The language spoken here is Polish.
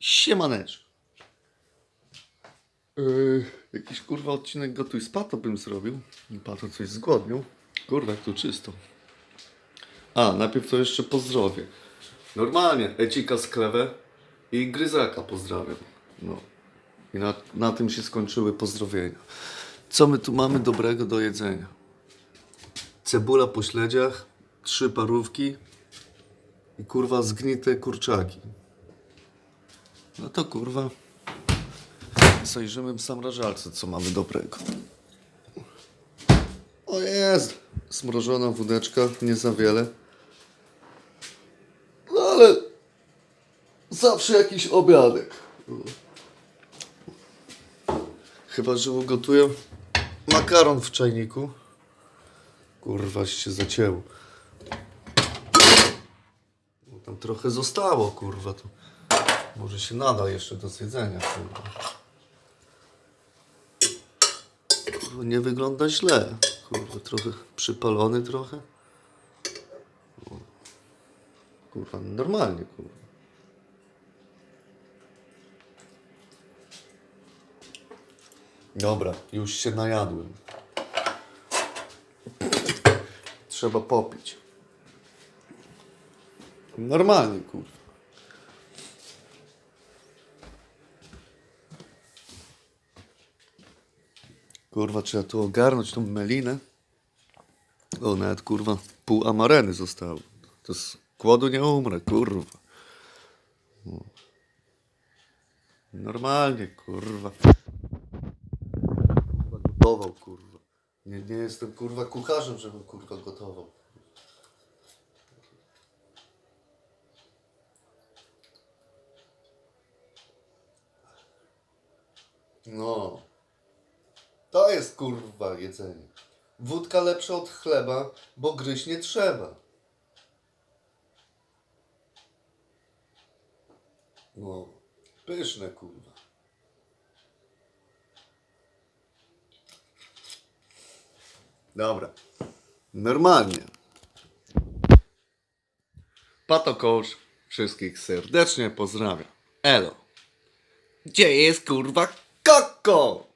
Siemaneczko. Yy, jakiś kurwa odcinek Gotuj z Pato bym zrobił. Pato coś zgłodnił. Kurwa, jak tu czysto. A, najpierw to jeszcze pozdrowie. Normalnie, Ecika z Klewę i Gryzaka pozdrawiam. No. I na, na tym się skończyły pozdrowienia. Co my tu mamy dobrego do jedzenia? Cebula po śledziach, trzy parówki i kurwa zgnite kurczaki. No to kurwa. Zajrzymy w zamrażalce, co mamy dobrego. O jest! Smrożona wódeczka, nie za wiele. No ale zawsze jakiś obiadek. Chyba, że ugotuję makaron w czajniku. Kurwa się zacięło. Tam trochę zostało, kurwa. To może się nada jeszcze do zjedzenia, kurwa. Nie wygląda źle. Kurwa, trochę przypalony trochę. Kurwa, normalnie, kurwa. Dobra, już się najadłem. Trzeba popić. Normalnie, kurwa. Kurwa, trzeba tu ogarnąć tą melinę. O, nawet kurwa, pół amareny zostało. To z głodu nie umrę, kurwa. Normalnie, kurwa. Kurwa, gotował, kurwa. Nie, nie jestem, kurwa, kucharzem, żebym, kurwa, gotował. No. To jest kurwa jedzenie. Wódka lepsza od chleba, bo gryźć nie trzeba. No, pyszne kurwa. Dobra. Normalnie. Pato Coach wszystkich serdecznie pozdrawiam. Elo. Gdzie jest kurwa koko?